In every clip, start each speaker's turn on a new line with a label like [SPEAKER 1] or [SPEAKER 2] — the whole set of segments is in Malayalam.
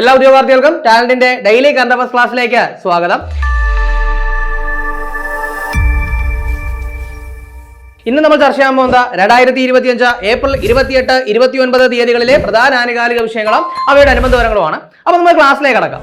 [SPEAKER 1] എല്ലാ ഉദ്യോഗാർത്ഥികൾക്കും ടാലന്റിന്റെ ഡെയിലി കറണ്ട് അഫേഴ്സ് ക്ലാസ്സിലേക്ക് സ്വാഗതം. ഇന്ന് നമ്മൾ ചർച്ച ചെയ്യാൻ പോകുന്ന രണ്ടായിരത്തി ഇരുപത്തിയഞ്ച് ഏപ്രിൽ ഇരുപത്തിയെട്ട് ഇരുപത്തി ഒൻപത് തീയതികളിലെ പ്രധാന ആനുകാലിക വിഷയങ്ങളും അവയുടെ അനുബന്ധ വിവരങ്ങളുമാണ്. അപ്പൊ നമ്മൾ ക്ലാസ്സിലേക്ക് കടക്കാം.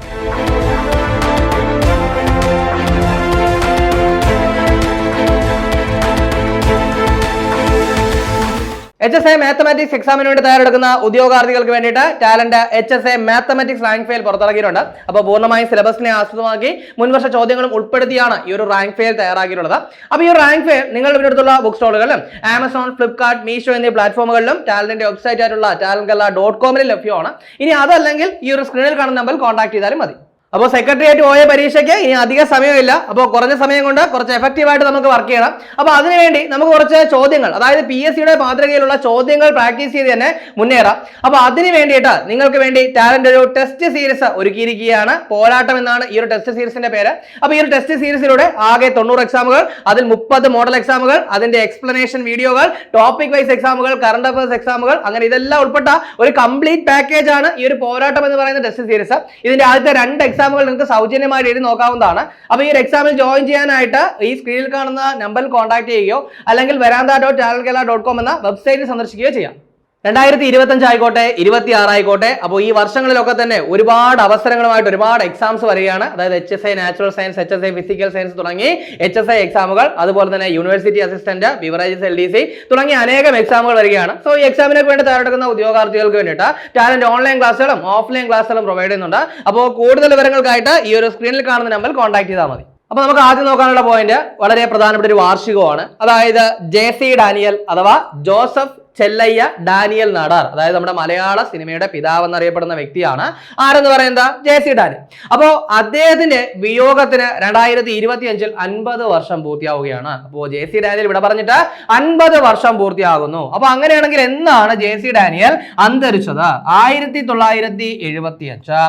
[SPEAKER 1] എച്ച് എസ് എ മാത്തമാറ്റിക്സ് എക്സാമിന് വേണ്ടി തയ്യാറെടുക്കുന്ന ഉദ്യോഗാർത്ഥികൾക്ക് വേണ്ടിയിട്ട് Talent H S A mathematics rank file പുറത്തിറക്കിയിട്ടുണ്ട്. അപ്പോൾ പൂർണമായും സിലബസിനെ ആസ്പദമാക്കി മുൻവർഷ ചോദ്യങ്ങളും ഉൾപ്പെടുത്തിയാണ് ഈ ഒരു റാങ്ക് ഫെയിൽ തയ്യാറാക്കിയിട്ടുള്ളത്. അപ്പോൾ ഈ റാങ്ക് ഫെയിൽ നിങ്ങളുടെ അടുത്തുള്ള ബുക്ക് സ്റ്റോളുകളിലും ആമസോൺ ഫ്ലിപ്കാർട്ട് മീഷോ എന്നീ പ്ലാറ്റ്ഫോമുകളിലും ടാലന്റിന്റെ വെബ്സൈറ്റ് ആയിട്ടുള്ള ടാലന്റ് ഡോട്ട് കോമിൽ ലഭ്യമാണ്. ഇനി അതല്ലെങ്കിൽ ഈ ഒരു സ്ക്രീനിൽ കാണുന്ന നമ്പറിൽ കോൺടാക്ട് ചെയ്താലും മതി. അപ്പോൾ സെക്രട്ടേറിയറ്റ് പോയ പരീക്ഷയ്ക്ക് ഇനി അധിക സമയമില്ല. അപ്പോൾ കുറഞ്ഞ സമയം കൊണ്ട് കുറച്ച് എഫക്റ്റീവായിട്ട് നമുക്ക് വർക്ക് ചെയ്യണം. അപ്പോൾ അതിനുവേണ്ടി നമുക്ക് കുറച്ച് ചോദ്യങ്ങൾ അതായത് പി എസ് സിയുടെ മാതൃകയിലുള്ള ചോദ്യങ്ങൾ പ്രാക്ടീസ് ചെയ്ത് തന്നെ മുന്നേറാം. അപ്പോൾ അതിന് വേണ്ടിയിട്ട് നിങ്ങൾക്ക് വേണ്ടി ടാലന്റ് ഒരു ടെസ്റ്റ് സീരീസ് ഒരുക്കിയിരിക്കുകയാണ്. പോരാട്ടം എന്നാണ് ഈ ഒരു ടെസ്റ്റ് സീരീസിന്റെ പേര്. അപ്പോൾ ഈ ഒരു ടെസ്റ്റ് സീരീസിലൂടെ ആകെ തൊണ്ണൂറ് എക്സാമുകൾ അതിൽ മുപ്പത് മോഡൽ എക്സാമുകൾ അതിന്റെ എക്സ്പ്ലനേഷൻ വീഡിയോകൾ ടോപ്പിക് വൈസ് എക്സാമുകൾ കറണ്ട് അഫയേഴ്സ് എക്സാമുകൾ അങ്ങനെ ഇതെല്ലാം ഉൾപ്പെട്ട ഒരു കംപ്ലീറ്റ് പാക്കേജ് ആണ് ഈ ഒരു പോരാട്ടം എന്ന് പറയുന്ന ടെസ്റ്റ് സീരീസ് ഇതിന്റെ ആദ്യത്തെ രണ്ട് എക്സാമുകൾ നിങ്ങൾക്ക് സൗജന്യമായിട്ട് എഴുതി നോക്കാവുന്നതാണ്. അപ്പോൾ ഈ ഒരു എക്സാമിൽ ജോയിൻ ചെയ്യാനായിട്ട് ഈ സ്ക്രീനിൽ കാണുന്ന നമ്പറിൽ കോൺടാക്ട് ചെയ്യുകയോ അല്ലെങ്കിൽ വരാന്ത dot channel Kerala dot com എന്ന വെബ്സൈറ്റിൽ സന്ദർശിക്കുകയോ ചെയ്യാം. രണ്ടായിരത്തി ഇരുപത്തഞ്ച് ആയിക്കോട്ടെ ഇരുപത്തി ആറായിക്കോട്ടെ അപ്പോൾ ഈ വർഷങ്ങളിലൊക്കെ തന്നെ ഒരുപാട് അവസരങ്ങളുമായിട്ട് ഒരുപാട് എക്സാംസ് വരികയാണ്. അതായത് H S I natural science H S I physical science തുടങ്ങി എച്ച് എസ് ഐ എക്സാമുകൾ അതുപോലെ തന്നെ university assistant beverages L D C തുടങ്ങിയ അനേകം എക്സാമുകൾ വരികയാണ്. സോ ഈ എക്സാമിനൊക്കെ വേണ്ടി തയ്യാറെടുക്കുന്ന ഉദ്യോഗാർത്ഥികൾക്ക് വേണ്ടിയിട്ട് ടാലന്റ് ഓൺലൈൻ ക്ലാസ്സുകളും ഓഫ്ലൈൻ ക്ലാസ്സുകളും പ്രൊവൈഡ് ചെയ്യുന്നുണ്ട്. അപ്പോൾ കൂടുതൽ വിവരങ്ങൾക്കായിട്ട് ഈ ഒരു സ്ക്രീനിൽ കാണുന്ന നമ്പറിൽ കോൺടാക്ട് ചെയ്താൽ മതി. അപ്പൊ നമുക്ക് ആദ്യം നോക്കാനുള്ള പോയിന്റ് വളരെ പ്രധാനപ്പെട്ട ഒരു വാർഷികമാണ് അതായത് ജെ സി ഡാനിയൽ അഥവാ ജോസഫ് ചെല്ലയ്യ ഡാനിയൽ നാടാർ. അതായത് നമ്മുടെ മലയാള സിനിമയുടെ പിതാവ് എന്നറിയപ്പെടുന്ന വ്യക്തിയാണ്. ആരെന്ന് പറയുന്നത് ജെ സി ഡാനിയൽ. അപ്പോൾ അദ്ദേഹത്തിന്റെ വിയോഗത്തിന് രണ്ടായിരത്തി ഇരുപത്തി അഞ്ചിൽ അൻപത് വർഷം പൂർത്തിയാവുകയാണ്. അപ്പോൾ ജെ സി ഡാനിയൽ ഇവിടെ പറഞ്ഞിട്ട് അൻപത് വർഷം പൂർത്തിയാകുന്നു. അപ്പൊ അങ്ങനെയാണെങ്കിൽ എന്നാണ് ജെ സി ഡാനിയൽ അന്തരിച്ചത്? ആയിരത്തി തൊള്ളായിരത്തി എഴുപത്തി അഞ്ച്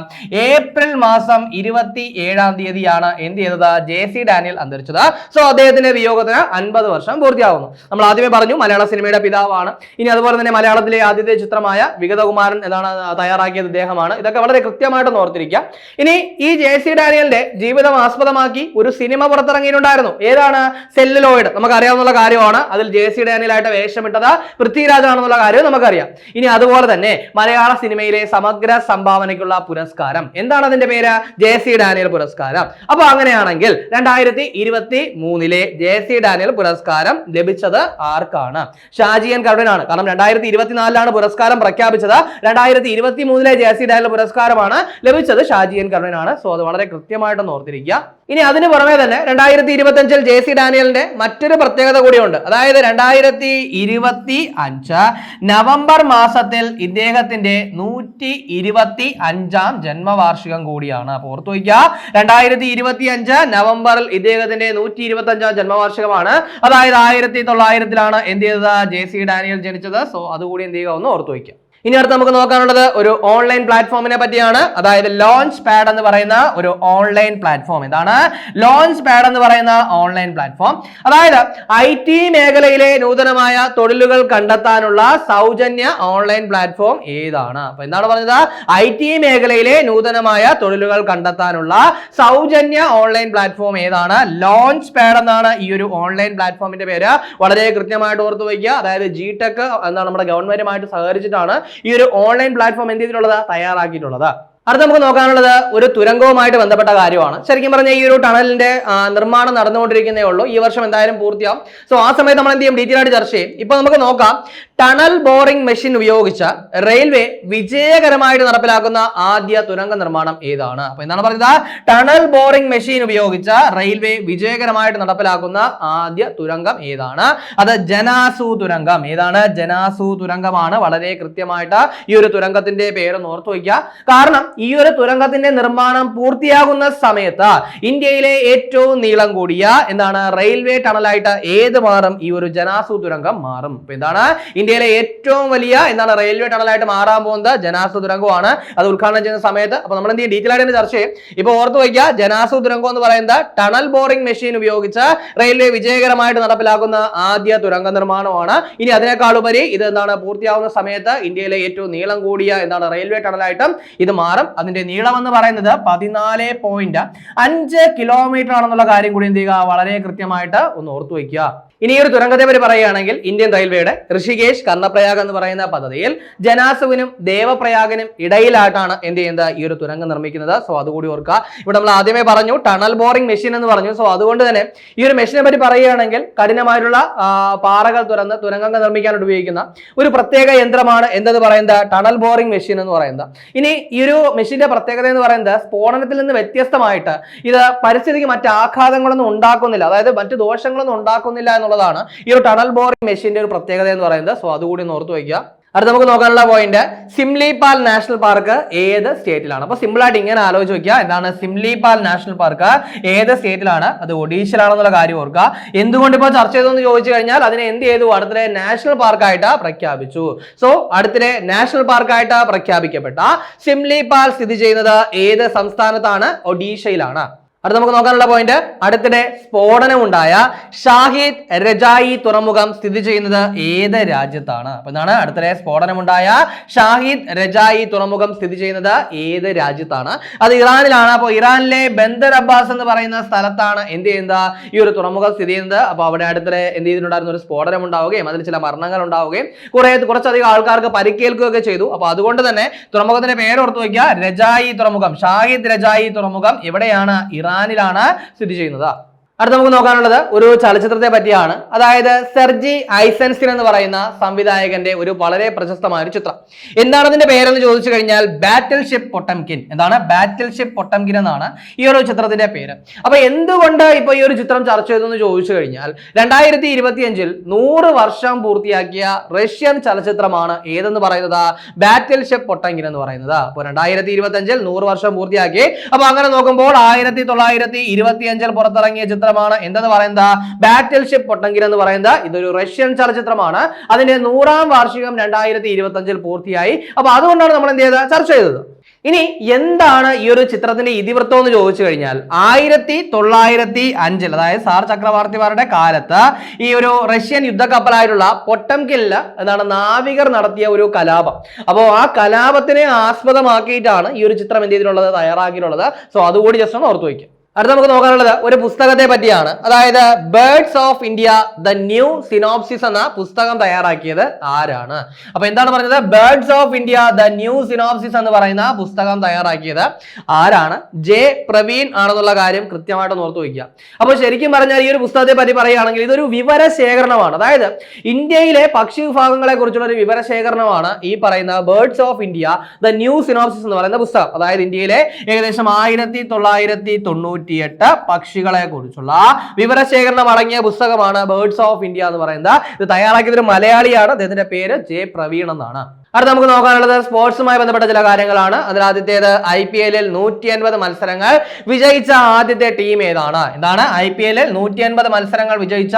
[SPEAKER 1] ഏപ്രിൽ മാസം ഇരുപത്തി ഏഴാം തീയതിയാണ് എന്ത് ചെയ്തത്? ജെ സി ഡാനിയൽ അന്തരിച്ചത്. സോ അദ്ദേഹത്തിന്റെ വിയോഗത്തിന് അൻപത് വർഷം പൂർത്തിയാകുന്നു. നമ്മൾ ആദ്യമേ പറഞ്ഞു മലയാള സിനിമയുടെ പിതാവാണ്. ഇനി അതുപോലെ തന്നെ മലയാളത്തിലെ ആദ്യത്തെ ചിത്രമായ വിഗതകുമാരൻ എന്നാണ് തയ്യാറാക്കിയത് ഇദ്ദേഹമാണ്. ഇതൊക്കെ വളരെ കൃത്യമായിട്ട് ഓർത്തിരിക്കുക. ഇനി ഈ ജെ സി ഡാനിയലിന്റെ ജീവിതം ആസ്പദമാക്കി ഒരു സിനിമ പുറത്തിറങ്ങിയിട്ടുണ്ടായിരുന്നു. ഏതാണ്? സെല്ലുലോയിഡ് നമുക്ക് അറിയാവുന്ന കാര്യമാണ്. അതിൽ ജെ സി ഡാനിയലായിട്ട് വേഷമിട്ടത് പൃഥ്വിരാജാണെന്നുള്ള കാര്യം നമുക്കറിയാം. ഇനി അതുപോലെ തന്നെ മലയാള സിനിമയിലെ സമഗ്ര സംഭാവനയ്ക്കുള്ള പുരസ്കാരം. എന്താണ് അതിന്റെ പേര്? ജെ സി ഡാനിയൽ പുരസ്കാരം. അപ്പൊ അങ്ങനെയാണെങ്കിൽ രണ്ടായിരത്തി ഇരുപത്തി മൂന്നിലെ ജെ സി ഡാനിയൽ പുരസ്കാരം ലഭിച്ചത് ആർക്കാണ്? ഷാജിയൻ കരുണനാണ്. കാരണം രണ്ടായിരത്തി ഇരുപത്തിനാലിലാണ് പുരസ്കാരം പ്രഖ്യാപിച്ചത്. രണ്ടായിരത്തി ഇരുപത്തി മൂന്നിലെ ജെ സി ഡാനിയൽ പുരസ്കാരമാണ് ലഭിച്ചത് ഷാജിയൻ കരുണനാണ്. സോ അത് വളരെ കൃത്യമായിട്ടൊന്ന് ഓർത്തിരിക്കുക. ഇനി അതിന് പുറമെ തന്നെ രണ്ടായിരത്തി ഇരുപത്തി അഞ്ചിൽ ജെ സി ഡാനിയലിന്റെ മറ്റൊരു പ്രത്യേകത കൂടിയുണ്ട്. അതായത് രണ്ടായിരത്തി ഇരുപത്തി അഞ്ച് നവംബർ മാസത്തിൽ ഇദ്ദേഹത്തിന്റെ നൂറ്റി ഇരുപത്തി അഞ്ചാം ജന്മവാർഷികം കൂടിയാണ്. അപ്പൊ ഓർത്തു വയ്ക്കുക. രണ്ടായിരത്തി ഇരുപത്തി അഞ്ച് നവംബറിൽ ഇദ്ദേഹത്തിന്റെ നൂറ്റി ഇരുപത്തി അഞ്ചാം ജന്മവാർഷികമാണ്. അതായത് ആയിരത്തി തൊള്ളായിരത്തിലാണ് എന്ത് ചെയ്തത്? ജെ സി ഡാനിയൽ ജനിച്ചത് സോ അതുകൂടി എന്ത് ചെയ്യുക? ഒന്ന് ഓർത്തു വയ്ക്കുക. ഇനി അടുത്ത് നമുക്ക് നോക്കാനുള്ളത് ഒരു ഓൺലൈൻ പ്ലാറ്റ്ഫോമിനെ പറ്റിയാണ്. അതായത് ലോഞ്ച് പാഡ് എന്ന് പറയുന്ന ഒരു ഓൺലൈൻ പ്ലാറ്റ്ഫോം ഇതാണ് ലോഞ്ച് പാഡ് എന്ന് പറയുന്ന ഓൺലൈൻ പ്ലാറ്റ്ഫോം അതായത് ഐ ടി മേഖലയിലെ നൂതനമായ തൊഴിലുകൾ കണ്ടെത്താനുള്ള സൗജന്യ ഓൺലൈൻ പ്ലാറ്റ്ഫോം ഏതാണ്? അപ്പൊ എന്താണ് പറഞ്ഞത്? ഐ ടി മേഖലയിലെ നൂതനമായ തൊഴിലുകൾ കണ്ടെത്താനുള്ള സൗജന്യ ഓൺലൈൻ പ്ലാറ്റ്ഫോം ഏതാണ്? ലോഞ്ച് പാഡ് എന്നാണ് ഈ ഒരു ഓൺലൈൻ പ്ലാറ്റ്ഫോമിന്റെ പേര്. വളരെ കൃത്യമായിട്ട് ഓർത്തു വയ്ക്കുക. അതായത് ജി ടെക് എന്താണ് നമ്മുടെ ഗവൺമെന്റുമായിട്ട് സഹകരിച്ചിട്ടാണ് ഈ ഒരു ഓൺലൈൻ പ്ലാറ്റ്ഫോം എന്ത് ചെയ്തിട്ടുള്ളത്? തയ്യാറാക്കിയിട്ടുള്ളത്. അടുത്ത നമുക്ക് നോക്കാനുള്ളത് ഒരു തുരങ്കവുമായിട്ട് ബന്ധപ്പെട്ട കാര്യമാണ്. ശരിക്കും പറഞ്ഞാൽ ഈ ഒരു ടണലിന്റെ നിർമ്മാണം നടന്നുകൊണ്ടിരിക്കുന്നേ ഉള്ളൂ. ഈ വർഷം എന്തായാലും പൂർത്തിയാവും. സോ ആ സമയത്ത് നമ്മൾ എന്ത് ചെയ്യും? ഡീറ്റെയിൽ ആയിട്ട് ചർച്ച ചെയ്യും. ഇപ്പൊ നമുക്ക് നോക്കാം. ടണൽ ബോറിംഗ് മെഷീൻ ഉപയോഗിച്ച റെയിൽവേ വിജയകരമായിട്ട് നടപ്പിലാക്കുന്ന ആദ്യ തുരങ്ക നിർമ്മാണം ഏതാണ്? അപ്പൊ എന്താണ് പറഞ്ഞത്? ടണൽ ബോറിംഗ് മെഷീൻ ഉപയോഗിച്ച റെയിൽവേ വിജയകരമായിട്ട് നടപ്പിലാക്കുന്ന ആദ്യ തുരങ്കം ഏതാണ്? അത് ജനാസു തുരങ്കം. ഏതാണ്? ജനാസു തുരങ്കമാണ്. വളരെ കൃത്യമായിട്ട് ഈ ഒരു തുരങ്കത്തിന്റെ പേര് ഓർത്തു വയ്ക്കുക. കാരണം ഈ ഒരു തുരങ്കത്തിന്റെ നിർമ്മാണം പൂർത്തിയാകുന്ന സമയത്ത് ഇന്ത്യയിലെ ഏറ്റവും നീളം കൂടിയ എന്താണ് റെയിൽവേ ടണലായിട്ട് ഏത് മാറും ഈ ഒരു ജനാസു തുരങ്കം മാറും. എന്താണ്? ഇന്ത്യയിലെ ഇന്ത്യയിലെ ഏറ്റവും വലിയ എന്താണ് റെയിൽവേ ടണലായിട്ട് മാറാൻ പോകുന്നത്? ജനാസ തുരങ്കമാണ് അത് ഉദ്ഘാടനം ചെയ്യുന്ന സമയത്ത് അപ്പൊ നമ്മൾ എന്ത് ചെയ്യും? ഡീറ്റെയിൽ ആയിട്ട് ചർച്ച ചെയ്യും. ഇപ്പൊ ഓർത്ത് വയ്ക്കുക ജനാസ തുരങ്കം എന്ന് പറയുന്നത് ടണൽ ബോറിംഗ് മെഷീൻ ഉപയോഗിച്ച് റെയിൽവേ വിജയകരമായിട്ട് നടപ്പിലാക്കുന്ന ആദ്യ തുരങ്ക നിർമ്മാണമാണ്. ഇനി അതിനേക്കാളുപരി ഇത് എന്താണ് പൂർത്തിയാവുന്ന സമയത്ത് ഇന്ത്യയിലെ ഏറ്റവും നീളം കൂടിയ എന്താണ് റെയിൽവേ ടണലായിട്ടും ഇത് മാറും. അതിന്റെ നീളം എന്ന് പറയുന്നത് പതിനാല് പോയിന്റ് അഞ്ച് കിലോമീറ്റർ ആണെന്നുള്ള കാര്യം കൂടി എന്ത് ചെയ്യുക? വളരെ കൃത്യമായിട്ട് ഒന്ന് ഓർത്തു വയ്ക്കുക. ഇനി ഒരു തുരങ്കത്തെ പറ്റി പറയുകയാണെങ്കിൽ ഇന്ത്യൻ റെയിൽവേയുടെ ഋഷികേഷ് കർണപ്രയാഗ് എന്ന് പറയുന്ന പദ്ധതിയിൽ ജനാസുവിനും ദേവപ്രയാഗിനും ഇടയിലായിട്ടാണ് എന്ത് ചെയ്യുന്നത് ഈ ഒരു തുരങ്കം നിർമ്മിക്കുന്നത്. സോ അതുകൂടി ഓർക്കുക. ഇവിടെ നമ്മൾ ആദ്യമേ പറഞ്ഞു ടണൽ ബോറിംഗ് മെഷീൻ എന്ന് പറഞ്ഞു. സോ അതുകൊണ്ട് തന്നെ ഈ ഒരു മെഷീനെ പറ്റി പറയുകയാണെങ്കിൽ കഠിനമായിട്ടുള്ള പാറകൾ തുറന്ന് തുരങ്കങ്ങൾ നിർമ്മിക്കാൻ ഉപയോഗിക്കുന്ന ഒരു പ്രത്യേക യന്ത്രമാണ് എന്തെന്ന് പറയുന്നത്? ടണൽ ബോറിംഗ് മെഷീൻ എന്ന് പറയുന്നത്. ഇനി ഈ ഒരു മെഷീന്റെ പ്രത്യേകത എന്ന് പറയുന്നത് സ്ഫോടനത്തിൽ നിന്ന് വ്യത്യസ്തമായിട്ട് ഇത് പരിസ്ഥിതിക്ക് മറ്റ് ആഘാതങ്ങളൊന്നും ഉണ്ടാക്കുന്നില്ല. അതായത് മറ്റ് ദോഷങ്ങളൊന്നും ഉണ്ടാക്കുന്നില്ല എന്നുള്ളതാണ്. ഈ ഒരു ടണൽ ബോറിംഗ് മെഷീന്റെ ഒരു പ്രത്യേകത എന്ന് പറയുന്നത്. സോ അതുകൂടി ഓർത്ത് വയ്ക്കുക. അടുത്ത നമുക്ക് നോക്കാനുള്ള പോയിന്റ് സിംലിപാൽ നാഷണൽ പാർക്ക് ഏത് സ്റ്റേറ്റിലാണ് അപ്പൊ സിമ്പിൾ ആയിട്ട് ഇങ്ങനെ ആലോചിച്ച് വെക്കുക എന്താണ് സിംലിപാൽ നാഷണൽ പാർക്ക് ഏത് സ്റ്റേറ്റിലാണ് അത് ഒഡീഷയിലാണെന്നുള്ള കാര്യം ഓർക്കുക. എന്തുകൊണ്ട് ഇപ്പോൾ ചർച്ച ചെയ്തെന്ന് ചോദിച്ചു കഴിഞ്ഞാൽ അതിനെ എന്ത് ചെയ്തു? അടുത്തിടെ നാഷണൽ പാർക്കായിട്ട് പ്രഖ്യാപിച്ചു. സോ അടുത്തിടെ നാഷണൽ പാർക്കായിട്ട് പ്രഖ്യാപിക്കപ്പെട്ട സിംലിപാൽ സ്ഥിതി ചെയ്യുന്നത് ഏത് സംസ്ഥാനത്താണ്? ഒഡീഷയിലാണ് അടുത്ത നമുക്ക് നോക്കാനുള്ള പോയിന്റ് അടുത്തിടെ സ്ഫോടനമുണ്ടായ ഷാഹിദ് രജായി തുറമുഖം സ്ഥിതി ചെയ്യുന്നത് ഏത് രാജ്യത്താണ്? അപ്പൊ എന്താണ് അടുത്തിടെ സ്ഫോടനമുണ്ടായ ഷാഹിദ് രജായി തുറമുഖം സ്ഥിതി ചെയ്യുന്നത് ഏത് രാജ്യത്താണ്? അത് ഇറാനിലാണ്. അപ്പോൾ ഇറാനിലെ ബന്ദർ അബ്ബാസ് എന്ന് പറയുന്ന സ്ഥലത്താണ് എന്ത് ചെയ്യുന്നത്? ഈ ഒരു തുറമുഖം സ്ഥിതി ചെയ്യുന്നത്. അപ്പോൾ അവിടെ അടുത്തിടെ എന്ത് ചെയ്തിട്ടുണ്ടായിരുന്ന? ഒരു സ്ഫോടനം ഉണ്ടാവുകയും അതിൽ ചില മരണങ്ങൾ ഉണ്ടാവുകയും കുറെ കുറച്ചധികം ആൾക്കാർക്ക് പരിക്കേൽക്കുകയൊക്കെ ചെയ്തു. അപ്പോൾ അതുകൊണ്ട് തന്നെ തുറമുഖത്തിന്റെ പേര് ഓർത്ത് വയ്ക്കുക. രജായി തുറമുഖം. ഷാഹിദ് രജായി തുറമുഖം എവിടെയാണ്? ഇറാനിലാണ് സ്ഥിതി ചെയ്യുന്നത്. അടുത്ത നമുക്ക് നോക്കാനുള്ളത് ഒരു ചലച്ചിത്രത്തെ പറ്റിയാണ്. അതായത് സെർജി ഐസൻസിൻ എന്ന് പറയുന്ന സംവിധായകന്റെ ഒരു വളരെ പ്രശസ്തമായ ഒരു ചിത്രം. എന്താണ് അതിന്റെ പേരെന്ന് ചോദിച്ചു കഴിഞ്ഞാൽ ബാറ്റിൽ ഷിപ്പ് പൊട്ടംകിൻ എന്താണ് ബാറ്റിൽ ഷിപ്പ് പൊട്ടംകിൻ എന്നാണ് ഈ ഒരു ചിത്രത്തിന്റെ പേര്. അപ്പൊ എന്തുകൊണ്ട് ഇപ്പൊ ഈ ഒരു ചിത്രം ചർച്ച ചെയ്തെന്ന് ചോദിച്ചു കഴിഞ്ഞാൽ രണ്ടായിരത്തി ഇരുപത്തിയഞ്ചിൽ നൂറ് വർഷം പൂർത്തിയാക്കിയ റഷ്യൻ ചലച്ചിത്രമാണ് ഏതെന്ന് പറയുന്നത്? ബാറ്റിൽ ഷിപ്പ് പൊട്ടംകിൻ എന്ന് പറയുന്നത്. അപ്പോൾ രണ്ടായിരത്തി ഇരുപത്തിയഞ്ചിൽ നൂറ് വർഷം പൂർത്തിയാക്കി. അപ്പൊ അങ്ങനെ നോക്കുമ്പോൾ ആയിരത്തി തൊള്ളായിരത്തി ഇരുപത്തിയഞ്ചിൽ പുറത്തിറങ്ങിയ ചിത്രമാണ്. എന്തെന്ന് പറയുന്നത്? ബാറ്റിൽ ഷിപ്പ് പൊട്ടങ്കിൻ എന്ന് പറയുന്നത് ഇതൊരു റഷ്യൻ ചലച്ചിത്രമാണ്. അതിന്റെ നൂറാം വാർഷികം രണ്ടായിരത്തി ഇരുപത്തി അഞ്ചിൽ പൂർത്തിയായി. അപ്പൊ അതുകൊണ്ടാണ് നമ്മൾ എന്ത് ചെയ്തത്? ചർച്ച ചെയ്തത്. ഇനി എന്താണ് ഈ ഒരു ചിത്രത്തിന്റെ ഇതിവൃത്തം എന്ന് ചോദിച്ചു കഴിഞ്ഞാൽ ആയിരത്തി തൊള്ളായിരത്തി അഞ്ചിൽ അതായത് സാർ ചക്രവർത്തിമാരുടെ കാലത്ത് ഈ ഒരു റഷ്യൻ യുദ്ധക്കപ്പലായിട്ടുള്ള പൊട്ടംകില്ല എന്നാണ് നാവികർ നടത്തിയ ഒരു കലാപം. അപ്പോൾ ആ കലാപത്തിനെ ആസ്പദമാക്കിയിട്ടാണ് ഈ ഒരു ചിത്രം എന്ത് ചെയ്തിട്ടുള്ളത്? തയ്യാറാക്കിയിട്ടുള്ളത്. സോ അതുകൂടി ജസ്റ്റ് ഒന്ന് ഓർത്തു വയ്ക്കും. അടുത്ത നമുക്ക് നോക്കാനുള്ളത് ഒരു പുസ്തകത്തെ പറ്റിയാണ്. അതായത് birds of India the new synopsis എന്ന പുസ്തകം തയ്യാറാക്കിയത് ആരാണ്? അപ്പൊ എന്താണ് പറഞ്ഞത്? Birds of India the new synopsis എന്ന് പറയുന്ന പുസ്തകം തയ്യാറാക്കിയത് ആരാണ്? ജെ പ്രവീൺ ആണെന്നുള്ള കാര്യം കൃത്യമായിട്ട് ഓർത്തു വയ്ക്കുക. അപ്പോൾ ശരിക്കും പറഞ്ഞാൽ ഈ ഒരു പുസ്തകത്തെ പറ്റി പറയുകയാണെങ്കിൽ ഇതൊരു വിവര ശേഖരണമാണ് അതായത് ഇന്ത്യയിലെ പക്ഷി വിഭാഗങ്ങളെ കുറിച്ചുള്ള ഒരു വിവര ശേഖരണമാണ് ഈ പറയുന്ന birds of India the new synopsis എന്ന് പറയുന്ന പുസ്തകം. അതായത് ഇന്ത്യയിലെ ഏകദേശം ആയിരത്തി തൊള്ളായിരത്തി തൊണ്ണൂറ്റിയെട്ട് പക്ഷികളെ കുറിച്ചുള്ള വിവരശേഖരണം അടങ്ങിയ പുസ്തകമാണ് ബേർഡ്സ് ഓഫ് ഇന്ത്യ എന്ന് പറയുന്നത്. ഇത് തയ്യാറാക്കിയത് ഒരു മലയാളിയാണ്. അദ്ദേഹത്തിന്റെ പേര് ജെ പ്രവീൺ എന്നാണ്. അടുത്ത നമുക്ക് നോക്കാനുള്ളത് സ്പോർട്സുമായി ബന്ധപ്പെട്ട ചില കാര്യങ്ങളാണ്. അതിൽ ആദ്യത്തേത് ഐ പി എല്ലിൽ നൂറ്റി അൻപത് മത്സരങ്ങൾ വിജയിച്ച ആദ്യത്തെ ടീം ഏതാണ്? എന്താണ്? ഐ പി എല്ലിൽ നൂറ്റി അൻപത് മത്സരങ്ങൾ വിജയിച്ച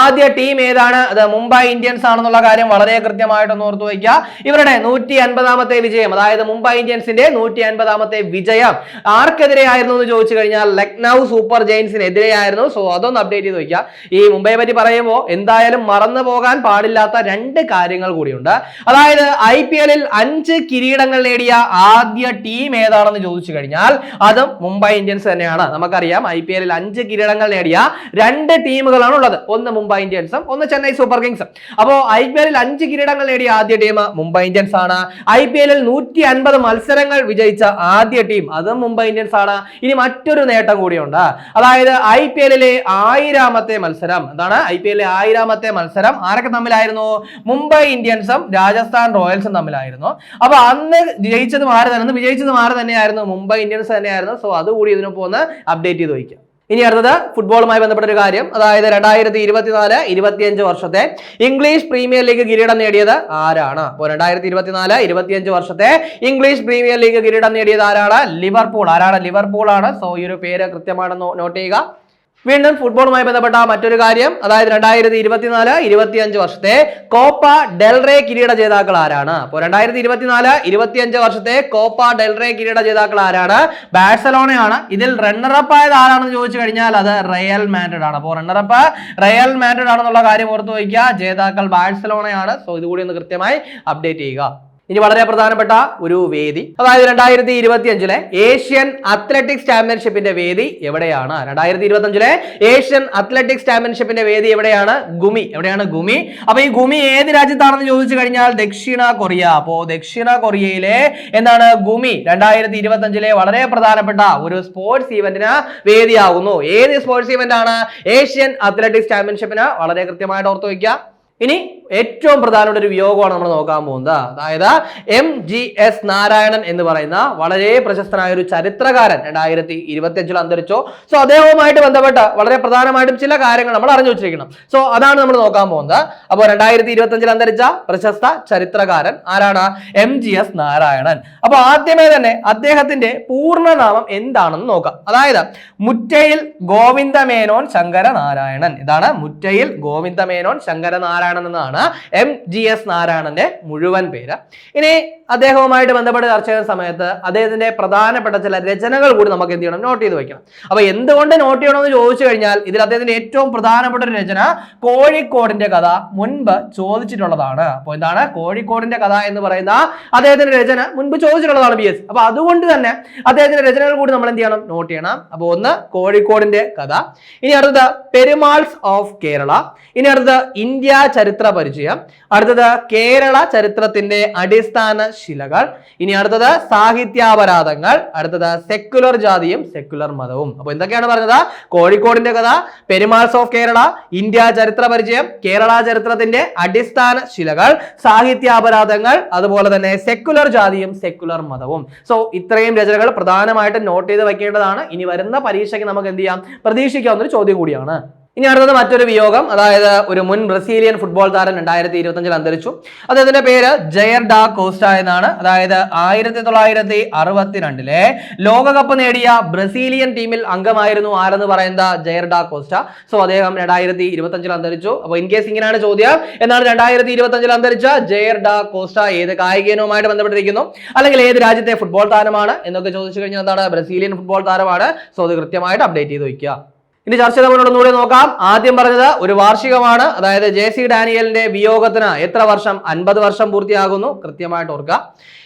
[SPEAKER 1] ആദ്യ ടീം ഏതാണ്? അത് മുംബൈ ഇന്ത്യൻസ് ആണെന്നുള്ള കാര്യം വളരെ കൃത്യമായിട്ടൊന്ന് ഓർത്തു വയ്ക്കുക. ഇവരുടെ നൂറ്റി അൻപതാമത്തെ വിജയം അതായത് മുംബൈ ഇന്ത്യൻസിന്റെ നൂറ്റി അൻപതാമത്തെ വിജയം ആർക്കെതിരെയായിരുന്നു എന്ന് ചോദിച്ചു കഴിഞ്ഞാൽ ലക്നൗ സൂപ്പർ ജെയിൻസിനെതിരെയായിരുന്നു. സോ അതൊന്ന് അപ്ഡേറ്റ് ചെയ്ത് വയ്ക്കുക. ഈ മുംബൈയെ പറ്റി പറയുമ്പോൾ എന്തായാലും മറന്നു പോകാൻ പാടില്ലാത്ത രണ്ട് കാര്യങ്ങൾ കൂടിയുണ്ട്. അതായത് ഐ പി എല്ലിൽ അഞ്ച് കിരീടങ്ങൾ നേടിയ ആദ്യ ടീം ഏതാണെന്ന് ചോദിച്ചു കഴിഞ്ഞാൽ അതും മുംബൈ ഇന്ത്യൻസ് തന്നെയാണ്. നമുക്കറിയാം ഐ പി എല്ലിൽ അഞ്ച് കിരീടങ്ങൾ നേടിയ രണ്ട് ടീമുകളാണ് ഉള്ളത്. ഒന്ന് മുംബൈ ഇന്ത്യൻസും ഒന്ന് ചെന്നൈ സൂപ്പർ കിങ്സും. അപ്പോൾ ഐ പി എല്ലിൽ അഞ്ച് കിരീടങ്ങൾ നേടിയ ആദ്യ ടീം മുംബൈ ഇന്ത്യൻസ് ആണ് ഐ പി എല്ലിൽ നൂറ്റി അൻപത് മത്സരങ്ങൾ വിജയിച്ച ആദ്യ ടീം അതും മുംബൈ ഇന്ത്യൻസ് ആണ് ഇനി മറ്റൊരു നേട്ടം കൂടിയുണ്ട്. അതായത് ഐ പി എല്ലിലെ ആയിരാമത്തെ മത്സരം. എന്താണ്? ഐ പി എല്ലിലെ ആയിരാമത്തെ മത്സരം ആരൊക്കെ തമ്മിലായിരുന്നു? മുംബൈ ഇന്ത്യൻസും രാജസ്ഥാൻ റോയൽസും തമ്മിലായിരുന്നു. അപ്പൊ അന്ന് ജയിച്ചത് മാറി തന്നെ വിജയിച്ചത് മാറി തന്നെയായിരുന്നു? മുംബൈ ഇന്ത്യൻസ് തന്നെയായിരുന്നു. സോ അതുകൂടി ഇതിനൊപ്പം ഒന്ന് അപ്ഡേറ്റ് ചെയ്ത് വയ്ക്കുക ഇനി അടുത്തത് ഫുട്ബോളുമായി ബന്ധപ്പെട്ട ഒരു കാര്യം. അതായത് രണ്ടായിരത്തി ഇരുപത്തിനാല് ഇരുപത്തിയഞ്ച് വർഷത്തെ ഇംഗ്ലീഷ് പ്രീമിയർ ലീഗ് കിരീടം നേടിയത് ആരാണ്? അപ്പോൾ രണ്ടായിരത്തി ഇരുപത്തിനാല് ഇരുപത്തിയഞ്ച് വർഷത്തെ ഇംഗ്ലീഷ് പ്രീമിയർ ലീഗ് കിരീടം നേടിയത് ആരാണ്? ലിവർപൂൾ ആരാണ് ലിവർപൂൾ ആണ്? സോ ഈ ഒരു പേര് കൃത്യമാണെന്ന് നോട്ട് ചെയ്യുക. വീണ്ടും ഫുട്ബോളുമായി ബന്ധപ്പെട്ട മറ്റൊരു കാര്യം. അതായത് രണ്ടായിരത്തി ഇരുപത്തിനാല് ഇരുപത്തിയഞ്ച് വർഷത്തെ കോപ്പ ഡെൽറേ കിരീട ജേതാക്കൾ ആരാണ്? അപ്പോൾ രണ്ടായിരത്തി ഇരുപത്തിനാല് ഇരുപത്തിയഞ്ച് വർഷത്തെ കോപ്പ ഡെൽറേ കിരീട ജേതാക്കൾ ആരാണ്? ബാഴ്സലോണയാണ്. ഇതിൽ റണ്ണറപ്പ് ആയത് ആരാണെന്ന് ചോദിച്ചു കഴിഞ്ഞാൽ അത് റയൽ മാൻഡ്രിഡ് ആണ്. അപ്പോൾ റണ്ണറപ്പ് റയൽ മാൻഡ്രിഡ് ആണെന്നുള്ള കാര്യം ഓർത്ത് വയ്ക്കുക. ജേതാക്കൾ ബാഴ്സലോണയാണ്. സോ ഇതുകൂടി ഒന്ന് കൃത്യമായി അപ്ഡേറ്റ് ചെയ്യുക. ഇനി വളരെ പ്രധാനപ്പെട്ട ഒരു വേദി. അതായത് രണ്ടായിരത്തി ഇരുപത്തി അഞ്ചിലെ ഏഷ്യൻ അത്ലറ്റിക്സ് ചാമ്പ്യൻഷിപ്പിന്റെ വേദി എവിടെയാണ്? രണ്ടായിരത്തി ഇരുപത്തി അഞ്ചിലെ ഏഷ്യൻ അത്ലറ്റിക്സ് ചാമ്പ്യൻഷിപ്പിന്റെ വേദി എവിടെയാണ്? ഗുമി. എവിടെയാണ് ഗുമി? അപ്പൊ ഈ ഗുമി ഏത് രാജ്യത്താണെന്ന് ചോദിച്ചു കഴിഞ്ഞാൽ ദക്ഷിണ കൊറിയ. അപ്പോ ദക്ഷിണ കൊറിയയിലെ എന്താണ് ഗുമി? രണ്ടായിരത്തി ഇരുപത്തി അഞ്ചിലെ വളരെ പ്രധാനപ്പെട്ട ഒരു സ്പോർട്സ് ഇവന്റിന് വേദിയാകുന്നു. ഏത് സ്പോർട്സ് ഇവന്റ് ആണ് ഏഷ്യൻ അത്ലറ്റിക്സ് ചാമ്പ്യൻഷിപ്പിന്. വളരെ കൃത്യമായിട്ട് ഓർത്ത് വയ്ക്കുക. ഇനി ഏറ്റവും പ്രധാനപ്പെട്ട ഒരു വിയോഗമാണ് നമ്മൾ നോക്കാൻ പോകുന്നത്. അതായത് എം ജി എസ് നാരായണൻ എന്ന് പറയുന്ന വളരെ പ്രശസ്തനായ ഒരു ചരിത്രകാരൻ രണ്ടായിരത്തി ഇരുപത്തി അഞ്ചിൽ അന്തരിച്ചോ. സോ അദ്ദേഹവുമായിട്ട് ബന്ധപ്പെട്ട വളരെ പ്രധാനമായിട്ടും ചില കാര്യങ്ങൾ നമ്മൾ അറിഞ്ഞു വെച്ചിരിക്കണം. സോ അതാണ് നമ്മൾ നോക്കാൻ പോകുന്നത്. അപ്പോൾ രണ്ടായിരത്തി ഇരുപത്തി അഞ്ചിൽ അന്തരിച്ച പ്രശസ്ത ചരിത്രകാരൻ ആരാണ്? M G S Narayanan. അപ്പോൾ ആദ്യമേ തന്നെ അദ്ദേഹത്തിന്റെ പൂർണനാമം എന്താണെന്ന് നോക്കാം. അതായത് മുറ്റയിൽ ഗോവിന്ദമേനോൻ ശങ്കര നാരായണൻ ഇതാണ് മുറ്റയിൽ ഗോവിന്ദമേനോൻ ശങ്കര നാരായണൻ എന്നാണ്. എം ജി എസ് നാരായണന്റെ മുഴുവൻ പേര്. ഇനി അദ്ദേഹവുമായിട്ട് ബന്ധപ്പെട്ട ചർച്ച സമയത്ത് അദ്ദേഹത്തിന്റെ പ്രധാനപ്പെട്ട ചില രചനകൾ കൂടി നമുക്ക് എന്ത് ചെയ്യണം നോട്ട് ചെയ്ത് വെക്കണം. അപ്പൊ എന്തുകൊണ്ട് നോട്ട് ചെയ്യണമെന്ന് ചോദിച്ചു കഴിഞ്ഞാൽ ഇതിൽ അദ്ദേഹത്തിന്റെ ഏറ്റവും പ്രധാനപ്പെട്ട ഒരു രചന കോഴിക്കോടിന്റെ കഥ മുൻപ് ചോദിച്ചിട്ടുള്ളതാണ്. അപ്പോൾ എന്താണ്? കോഴിക്കോടിന്റെ കഥ എന്ന് പറയുന്ന അദ്ദേഹത്തിന്റെ രചന മുൻപ് ചോദിച്ചിട്ടുള്ളതാണ് ബി എസ് അപ്പൊ അതുകൊണ്ട് തന്നെ അദ്ദേഹത്തിന്റെ രചനകൾ കൂടി നമ്മൾ എന്ത് ചെയ്യണം? നോട്ട് ചെയ്യണം. അപ്പോൾ ഒന്ന് കോഴിക്കോടിന്റെ കഥ. ഇനി അടുത്തത് പെരുമാൾസ് ഓഫ് കേരള. ഇനി അടുത്തത് ഇന്ത്യ ചരിത്ര പരിചയം. അടുത്തത് കേരള ചരിത്രത്തിന്റെ അടിസ്ഥാന ശിലകൾ. ഇനി അടുത്തത് സാഹിത്യാപരാധങ്ങൾ അടുത്തത് സെക്കുലർ ജാതിയും സെക്കുലർ മതവും. അപ്പൊ എന്തൊക്കെയാണ് പറഞ്ഞത്? കോഴിക്കോടിന്റെ കഥ പെരുമാൾസ് ഓഫ് കേരള ഇന്ത്യ ചരിത്ര പരിചയം കേരള ചരിത്രത്തിന്റെ അടിസ്ഥാന ശിലകൾ സാഹിത്യാപരാധങ്ങൾ അതുപോലെ തന്നെ സെക്കുലർ ജാതിയും സെക്കുലർ മതവും. സോ ഇത്രയും രചനകൾ പ്രധാനമായിട്ടും നോട്ട് ചെയ്ത് വെക്കേണ്ടതാണ് ഇനി വരുന്ന പരീക്ഷയ്ക്ക് നമുക്ക് എന്ത് ചെയ്യാം? പ്രതീക്ഷിക്കാവുന്ന ഒരു ചോദ്യം കൂടിയാണ്. ഇനി അടുത്തത് മറ്റൊരു വിയോഗം. അതായത് ഒരു മുൻ ബ്രസീലിയൻ ഫുട്ബോൾ താരം രണ്ടായിരത്തി ഇരുപത്തഞ്ചിൽ അന്തരിച്ചു. അദ്ദേഹത്തിന്റെ പേര് ജയർ ഡാ കോസ്റ്റ എന്നാണ്. അതായത് ആയിരത്തി തൊള്ളായിരത്തി അറുപത്തിരണ്ടിലെ ലോകകപ്പ് നേടിയ ബ്രസീലിയൻ ടീമിൽ അംഗമായിരുന്നു ആരെന്ന് പറയുന്ന ജയർ ഡാ കോസ്റ്റ. സോ അദ്ദേഹം രണ്ടായിരത്തി ഇരുപത്തഞ്ചിൽ അന്തരിച്ചു. അപ്പോൾ ഇൻ കേസ് ഇങ്ങനെയാണ് ചോദ്യം എന്നാണ് രണ്ടായിരത്തി ഇരുപത്തഞ്ചിൽ അന്തരിച്ച ജയർ ഡാ കോസ്റ്റ ഏത് കായികനവുമായിട്ട് ബന്ധപ്പെട്ടിരിക്കുന്നു? അല്ലെങ്കിൽ ഏത് രാജ്യത്തെ ഫുട്ബോൾ താരമാണ് എന്നൊക്കെ ചോദിച്ചു കഴിഞ്ഞാൽ എന്താണ്? ബ്രസീലിയൻ ഫുട്ബോൾ താരമാണ്. സോ അത് കൃത്യമായിട്ട് അപ്ഡേറ്റ് ചെയ്ത് വയ്ക്കുക. ഇനി ചർച്ച ചെയ്തവരോടൊന്നുകൂടി നോക്കാം. ആദ്യം പറഞ്ഞത് ഒരു വാർഷികമാണ്. അതായത് ജെ സി ഡാനിയലിന്റെ വിയോഗത്തിന് എത്ര വർഷം? അൻപത് വർഷം പൂർത്തിയാകുന്നു. കൃത്യമായിട്ട് ഓർക്കുക.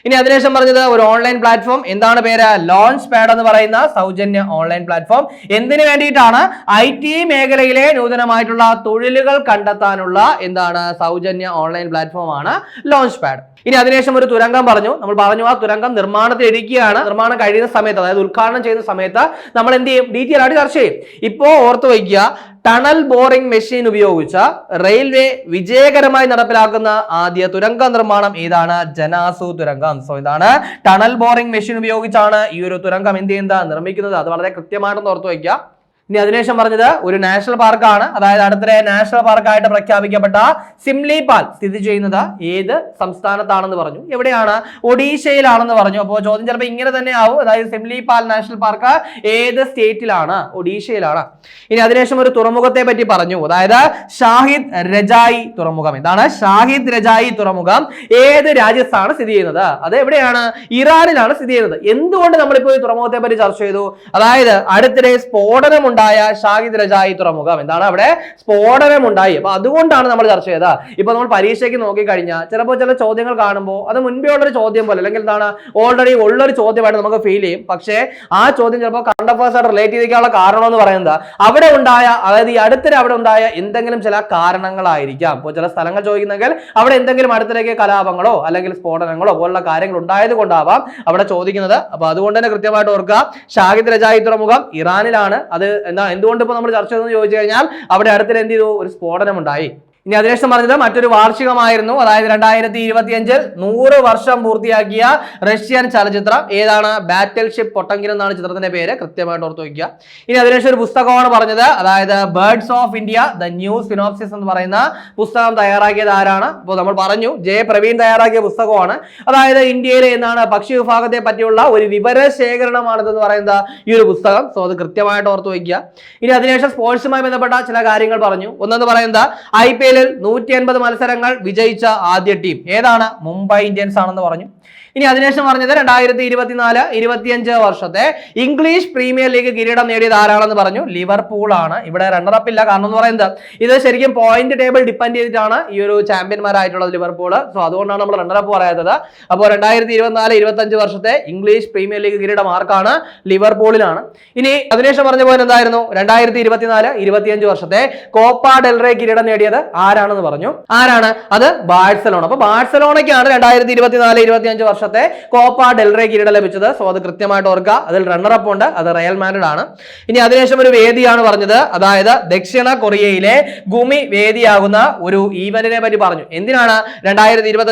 [SPEAKER 1] ഇനി അതിനുശേഷം പറഞ്ഞത് ഒരു ഓൺലൈൻ പ്ലാറ്റ്ഫോം എന്താണ് പേര്? ലോഞ്ച് പാഡ് എന്ന് പറയുന്ന സൗജന്യ ഓൺലൈൻ പ്ലാറ്റ്ഫോം എന്തിനു വേണ്ടിയിട്ടാണ്? ഐ ടി മേഖലയിലെ നൂതനമായിട്ടുള്ള തൊഴിലുകൾ കണ്ടെത്താനുള്ള എന്താണ്? സൗജന്യ ഓൺലൈൻ പ്ലാറ്റ്ഫോം ആണ് ലോഞ്ച് പാഡ് ഇനി അതിനുശേഷം ഒരു തുരങ്കം പറഞ്ഞു. നമ്മൾ പറഞ്ഞു ആ തുരങ്കം നിർമ്മാണത്തിൽ ഇരിക്കുകയാണ്. നിർമ്മാണം കഴിയുന്ന സമയത്ത് അതായത് ഉദ്ഘാടനം ചെയ്യുന്ന സമയത്ത് നമ്മൾ എന്ത് ചെയ്യും? ഡീറ്റെയിൽ ആയിട്ട് ചർച്ച ചെയ്യും. ഇപ്പോ ഓർത്ത് വയ്ക്കുക ടണൽ ബോറിംഗ് മെഷീൻ ഉപയോഗിച്ച റെയിൽവേ വിജയകരമായി നടപ്പിലാക്കുന്ന ആദ്യ തുരങ്ക നിർമ്മാണം ഏതാണ്? ജനാസു തുരങ്കം. സോ ഇതാണ് ടണൽ ബോറിംഗ് മെഷീൻ ഉപയോഗിച്ചാണ് ഈ ഒരു തുരങ്കം എന്ത് ചെയ്യുന്നത്? നിർമ്മിക്കുന്നത്. അത് വളരെ കൃത്യമായിട്ടൊന്ന് ഓർത്തു വയ്ക്കുക. ഇനി അതിനുശേഷം പറഞ്ഞത് ഒരു നാഷണൽ പാർക്കാണ്. അതായത് അടുത്തിടെ നാഷണൽ പാർക്കായിട്ട് പ്രഖ്യാപിക്കപ്പെട്ട സിംലിപാൽ സ്ഥിതി ചെയ്യുന്നത് ഏത് സംസ്ഥാനത്താണെന്ന് പറഞ്ഞു. എവിടെയാണ്? ഒഡീഷയിലാണെന്ന് പറഞ്ഞു. അപ്പോൾ ചോദ്യം ചിലപ്പോൾ ഇങ്ങനെ തന്നെ ആവും. അതായത് സിംലിപാൽ നാഷണൽ പാർക്ക് ഏത് സ്റ്റേറ്റിലാണ്? ഒഡീഷയിലാണ്. ഇനി അതിനുശേഷം ഒരു തുറമുഖത്തെ പറ്റി പറഞ്ഞു. അതായത് ഷാഹിദ് രജായി തുറമുഖം. ഇതാണ് ഷാഹിദ് രജായി തുറമുഖം ഏത് രാജ്യത്താണ് സ്ഥിതി ചെയ്യുന്നത്? അത് എവിടെയാണ്? ഇറാനിലാണ് സ്ഥിതി ചെയ്യുന്നത്. എന്തുകൊണ്ട് നമ്മളിപ്പോൾ ഈ തുറമുഖത്തെ പറ്റി ചർച്ച ചെയ്തു? അതായത് അടുത്തിടെ സ്ഫോടനം ഉണ്ടായ ഷാഹിദ് രജായി തുറമുഖം. എന്താണ് അവിടെ സ്ഫോടനം ഉണ്ടായി അപ്പൊ അതുകൊണ്ടാണ് നമ്മൾ ചർച്ച ചെയ്തത്. ഇപ്പൊ നമ്മൾ പരീക്ഷയ്ക്ക് നോക്കിക്കഴിഞ്ഞാൽ ചിലപ്പോൾ ചില ചോദ്യങ്ങൾ കാണുമ്പോൾ അത് മുൻപേ ഉള്ളൊരു ചോദ്യം പോലെ അല്ലെങ്കിൽ എന്താണ് ഓൾറെഡി ഉള്ളൊരു ചോദ്യമായിട്ട് നമുക്ക് ഫീൽ ചെയ്യും. പക്ഷേ ആ ചോദ്യം ചിലപ്പോൾ അഫേഴ്സ് ആയിട്ട് റിലേറ്റ് ചെയ്തിരിക്കാനുള്ള കാരണം എന്ന് പറയുന്നത് അവിടെ ഉണ്ടായ അതായത് ഈ അടുത്തിടെ അവിടെ ഉണ്ടായ എന്തെങ്കിലും ചില കാരണങ്ങളായിരിക്കാം. ഇപ്പോൾ ചില സ്ഥലങ്ങൾ ചോദിക്കുന്നെങ്കിൽ അവിടെ എന്തെങ്കിലും അടുത്തിടയ്ക്ക് കലാപങ്ങളോ അല്ലെങ്കിൽ സ്ഫോടനങ്ങളോ പോലുള്ള കാര്യങ്ങൾ ഉണ്ടായത് കൊണ്ടാവാം അവിടെ ചോദിക്കുന്നത്. അപ്പൊ അതുകൊണ്ട് തന്നെ കൃത്യമായിട്ട് ഓർക്കുക ഷാഹിദ് രജായി തുറമുഖം ഇറാനിലാണ്. അത് എന്താ എന്തുകൊണ്ട് ഇപ്പോൾ നമ്മൾ ചർച്ച ചെയ്തെന്ന് ചോദിച്ചു കഴിഞ്ഞാൽ അവിടെ അടുത്തിടെ എന്ത് ചെയ്തു? ഒരു സ്ഫോടനം ഉണ്ടായി ഇനി അതിനുശേഷം പറഞ്ഞത് മറ്റൊരു വാർഷികമായിരുന്നു. അതായത് രണ്ടായിരത്തി ഇരുപത്തി അഞ്ചിൽ നൂറ് വർഷം പൂർത്തിയാക്കിയ റഷ്യൻ ചലച്ചിത്രം. ഏതാണ്? ബാറ്റിൽ ഷിപ്പ് പൊട്ടങ്കിൻ എന്നാണ് ചിത്രത്തിന്റെ പേര്. കൃത്യമായിട്ട് ഓർത്ത് വയ്ക്കുക. ഇനി അതിനുശേഷം ഒരു പുസ്തകമാണ് പറഞ്ഞത്. അതായത് birds of India the new synopsis എന്ന് പറയുന്ന പുസ്തകം തയ്യാറാക്കിയത് ആരാണ്? അപ്പോൾ നമ്മൾ പറഞ്ഞു ജെ. പ്രവീൺ തയ്യാറാക്കിയ പുസ്തകമാണ്. അതായത് ഇന്ത്യയിലെ എന്താണ്? പക്ഷി വിഭാഗത്തെ പറ്റിയുള്ള ഒരു വിവര ശേഖരണമാണിതെന്ന് പറയുന്ന ഈ ഒരു പുസ്തകം. സോ അത് കൃത്യമായിട്ട് ഓർത്ത് വയ്ക്കുക. ഇനി അതിനുശേഷം സ്പോർട്സുമായി ബന്ധപ്പെട്ട ചില കാര്യങ്ങൾ പറഞ്ഞു. ഒന്നെന്ന് പറയുന്നത് ഐ പി എല്ലിൽ നൂറ്റി അൻപത് മത്സരങ്ങൾ വിജയിച്ച ആദ്യ ടീം. ഏതാണ്? മുംബൈ ഇന്ത്യൻസ് ആണെന്ന് പറഞ്ഞു. ഇനി അതിനുശേഷം പറഞ്ഞത് രണ്ടായിരത്തി ഇരുപത്തിനാല് ഇരുപത്തിയഞ്ച് വർഷത്തെ ഇംഗ്ലീഷ് പ്രീമിയർ ലീഗ് കിരീടം നേടിയത് ആരാണെന്ന് പറഞ്ഞു. ലിവർപൂൾ ആണ്. ഇവിടെ റണ്ണറപ്പ് ഇല്ല. കാരണം എന്ന് പറയുന്നത് ഇത് ശരിക്കും പോയിന്റ് ടേബിൾ ഡിപ്പെൻഡ് ചെയ്തിട്ടാണ് ഈ ഒരു ചാമ്പ്യന്മാരായിട്ടുള്ളത് ലിവർപൂൾ സോ അതുകൊണ്ടാണ് നമ്മൾ റണ്ണറപ്പ് പറയാത്തത്. അപ്പോൾ രണ്ടായിരത്തി ഇരുപത്തിനാല് ഇരുപത്തഞ്ച് വർഷത്തെ ഇംഗ്ലീഷ് പ്രീമിയർ ലീഗ് കിരീടം ആർക്കാണ്? ലിവർപൂളിലാണ് ഇനി അതിനുശേഷം പറഞ്ഞ പോലെ എന്തായിരുന്നു? രണ്ടായിരത്തി ഇരുപത്തിനാല് ഇരുപത്തിയഞ്ച് വർഷത്തെ കോപ്പ ഡെൽറേ കിരീടം നേടിയത് ആരാണെന്ന് പറഞ്ഞു? ആരാണ്? അത് ബാഴ്സലോണ. അപ്പൊ ബാഴ്സലോണയ്ക്കാണ് രണ്ടായിരത്തി ഇരുപത്തിനാല് ഇരുപത്തിയഞ്ച് വർഷത്തെ കോപ്പ ഡെൽറേ കിരീടം ലഭിച്ചത്. സോ അത് കൃത്യമായിട്ട് ഓർക്കുക. അതിൽ റണ്ണറപ്പ് ഉണ്ട്. അത് റയൽ മാൻഡ്രിഡ് ആണ് ഇനി അതിനുശേഷം ഒരു വേദിയാണ് പറഞ്ഞത്. അതായത് ദക്ഷിണ കൊറിയയിലെ ഗുമി വേദിയാകുന്ന ഒരു ഈവന്റിനെ പറ്റി പറഞ്ഞു. എന്തിനാണ് രണ്ടായിരത്തി ഇരുപത്തി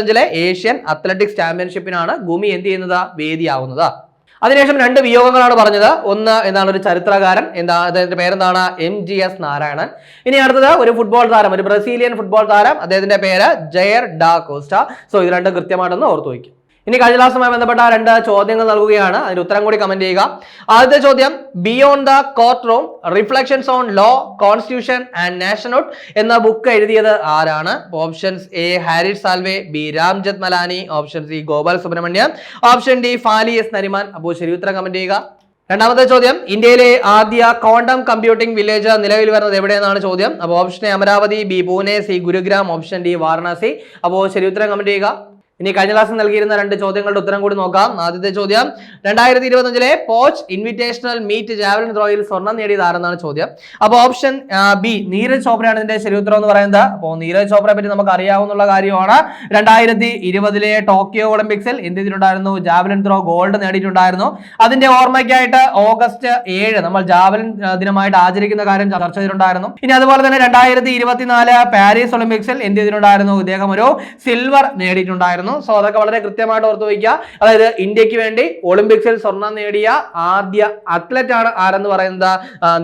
[SPEAKER 1] ഏഷ്യൻ അത്ലറ്റിക്സ് ചാമ്പ്യൻഷിപ്പിനാണ് ഗുമി എന്ത് ചെയ്യുന്നത്? വേദിയാവുന്നത്. അതിനുശേഷം രണ്ട് വിയോഗങ്ങളാണ് പറഞ്ഞത്. ഒന്ന് എന്താണ് ഒരു ചരിത്രകാരൻ എന്താ അദ്ദേഹത്തിന്റെ പേരെന്താണ്? M G S Narayanan. ഇനി അടുത്തത് ഒരു ഫുട്ബോൾ താരം ഒരു ബ്രസീലിയൻ ഫുട്ബോൾ താരം. അദ്ദേഹത്തിന്റെ പേര് ജയർ ഡാ കോസ്റ്റ. സോ ഇത് രണ്ടും കൃത്യമായിട്ടൊന്ന് ഓർത്തു വയ്ക്കും. ഇനി കഴിഞ്ഞ ക്ലാസ്സുമായി ബന്ധപ്പെട്ട രണ്ട് ചോദ്യങ്ങൾ നൽകുകയാണ്. അതിന് ഉത്തരം കൂടി കമന്റ് ചെയ്യുക. ആദ്യത്തെ ചോദ്യം beyond the courtroom reflections on law constitution and national എന്ന ബുക്ക് എഴുതിയത് ആരാണ്? Options A Harish Salve B Ram Jethmalani option C Gopal Subramanium option D Fali S Nariman. അപ്പോൾ ശരി ഉത്തരം കമന്റ് ചെയ്യുക. രണ്ടാമത്തെ ചോദ്യം ഇന്ത്യയിലെ ആദ്യ ക്വാണ്ടം കമ്പ്യൂട്ടിംഗ് വില്ലേജ് നിലവിൽ വരുന്നത് എവിടെയെന്നാണ് ചോദ്യം? അപ്പോൾ option A Amaravati B Pune C Gurugram option D Varanasi. അപ്പോൾ ശരി ഉത്തരം കമന്റ് ചെയ്യുക. ഇനി കഴിഞ്ഞ ക്ലാസ് നൽകിയിരുന്ന രണ്ട് ചോദ്യങ്ങളുടെ ഉത്തരം കൂടി നോക്കാം. ആദ്യത്തെ ചോദ്യം രണ്ടായിരത്തി ഇരുപത്തഞ്ചിലെ പോച്ച് ഇൻവിറ്റേഷണൽ മീറ്റ് ജാവലിൻ ത്രോയിൽ സ്വർണം നേടിയത് ആരെന്നാണ് ചോദ്യം അപ്പോൾ ഓപ്ഷൻ ബി നീരജ് ചോപ്രയാണ് ഇതിന്റെ ശരി ഉത്തരം എന്ന് പറയുന്നത്. അപ്പോൾ നീരജ് ചോപ്രയെ പറ്റി നമുക്ക് അറിയാവുന്ന കാര്യമാണ്. രണ്ടായിരത്തി ഇരുപതിലെ ടോക്കിയോ ഒളിമ്പിക്സിൽ എന്ത് ചെയ്തിട്ടുണ്ടായിരുന്നു? ജാവലിൻ ത്രോ ഗോൾഡ് നേടിയിട്ടുണ്ടായിരുന്നു. അതിന്റെ ഓർമ്മയ്ക്കായിട്ട് ഓഗസ്റ്റ് ഏഴ് നമ്മൾ ജാവലിൻ ദിനമായിട്ട് ആചരിക്കുന്ന കാര്യം ചർച്ച ചെയ്തിട്ടുണ്ടായിരുന്നു. ഇനി അതുപോലെ തന്നെ രണ്ടായിരത്തി ഇരുപത്തിനാല് പാരീസ് ഒളിമ്പിക്സിൽ എന്ത് ചെയ്തിട്ടുണ്ടായിരുന്നു? ഇദ്ദേഹം ഒരു സിൽവർ നേടിയിട്ടുണ്ടായിരുന്നു. സോ അതൊക്കെ വളരെ കൃത്യമായിട്ട് ഓർത്തു വയ്ക്കുക. അതായത് ഇന്ത്യയ്ക്ക് വേണ്ടി ഒളിമ്പിക്സിൽ സ്വർണം നേടിയ ആദ്യ അത്ലറ്റ് ആണ് ആരെന്ന് പറയുന്നത്?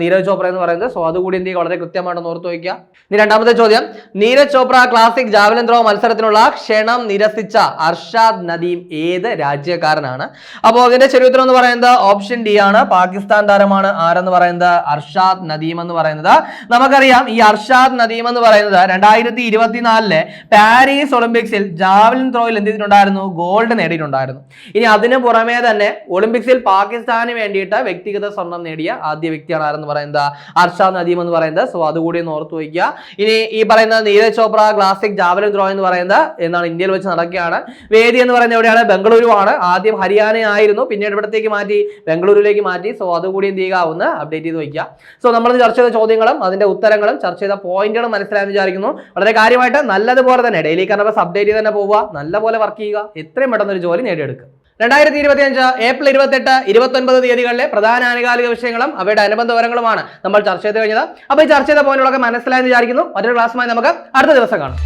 [SPEAKER 1] നീരജ് ചോപ്ര എന്ന് പറയുന്നത്. സോ അതുകൂടി എന്ത് വളരെ കൃത്യമായിട്ട് ഓർത്തു വയ്ക്കുക. ഇനി രണ്ടാമത്തെ ചോദ്യം. Neeraj Chopra classic javelin throw മത്സരത്തിനുള്ള ക്ഷണം നിരസിച്ച അർഷാദ് നദീം ഏത് രാജ്യക്കാരനാണ്? അപ്പോൾ അതിന്റെ ചരിത്രം എന്ന് പറയുന്നത് ഓപ്ഷൻ ഡി ആണ്. പാകിസ്ഥാൻ താരമാണ് ആരെന്ന് പറയുന്നത്? അർഷാദ് നദീം എന്ന് പറയുന്നത്. നമുക്കറിയാം ഈ അർഷാദ് നദീം എന്ന് പറയുന്നത് രണ്ടായിരത്തി ഇരുപത്തിനാലിലെ പാരീസ് ഒളിമ്പിക്സിൽ ജാവലിൻ ത്രോയിൽ എന്ത് ചെയ്തിട്ടുണ്ടായിരുന്നു? ഗോൾഡ് നേടിയിട്ടുണ്ടായിരുന്നു. ഇനി അതിന് പുറമേ തന്നെ ഒളിമ്പിക്സിൽ പാകിസ്ഥാന് വേണ്ടിയിട്ട് വ്യക്തിഗത സ്വർണം നേടിയ ആദ്യ വ്യക്തിയാണ് ആരെന്ന് പറയുന്നത്? അർഷാദ് നദീം എന്ന് പറയുന്നത്. സോ അതുകൂടി ഒന്ന് ഓർത്തു വയ്ക്കുക. ഇനി ഈ പറയുന്ന Neeraj Chopra classic javelin throw എന്ന് പറയുന്നത് എന്നാണ് ഇന്ത്യയിൽ വെച്ച് നടക്കുകയാണ്. വേദി എന്ന് പറയുന്നത് എവിടെയാണ്? ബംഗളൂരു ആണ് ആദ്യം ഹരിയാന ആയിരുന്നു പിന്നീട് ഇവിടത്തേക്ക് മാറ്റി ബംഗളൂരുവിലേക്ക് മാറ്റി. സോ അതുകൂടി എന്ത് ചെയ്യുക? ഒന്ന് അപ്ഡേറ്റ് ചെയ്ത് വയ്ക്കുക. സോ നമ്മൾ ചർച്ച ചെയ്ത ചോദ്യങ്ങളും അതിന്റെ ഉത്തരങ്ങളും ചർച്ച ചെയ്ത പോയിന്റുകളും മനസ്സിലായെന്ന് വിചാരിക്കുന്നു. വളരെ കാര്യമായിട്ട് നല്ലതുപോലെ തന്നെ. ഡെയിലി കർണബസ് അപ്ഡേറ്റ് ചെയ്ത് തന്നെ പോവുക. നല്ലപോലെ വർക്ക് ചെയ്യുക എത്രയും പെട്ടെന്ന് ഒരു ജോലി നേടിയെടുക്കുക. രണ്ടായിരത്തി ഇരുപത്തി അഞ്ച് ഏപ്രിൽ ഇരുപത്തെട്ട് ഇരുപത്തി ഒൻപത് തീയതികളിലെ പ്രധാന ആനുകാലിക വിഷയങ്ങളും അവയുടെ അനുബന്ധ വിവരങ്ങളുമാണ് നമ്മൾ ചർച്ച ചെയ്ത് കഴിഞ്ഞത്. അപ്പോൾ ഈ ചർച്ച ചെയ്ത പോയിന്റുകളൊക്കെ മനസ്സിലായെന്ന് വിചാരിക്കുന്നു. മറ്റൊരു ക്ലാസ്സുമായി നമുക്ക് അടുത്ത ദിവസം കാണാം.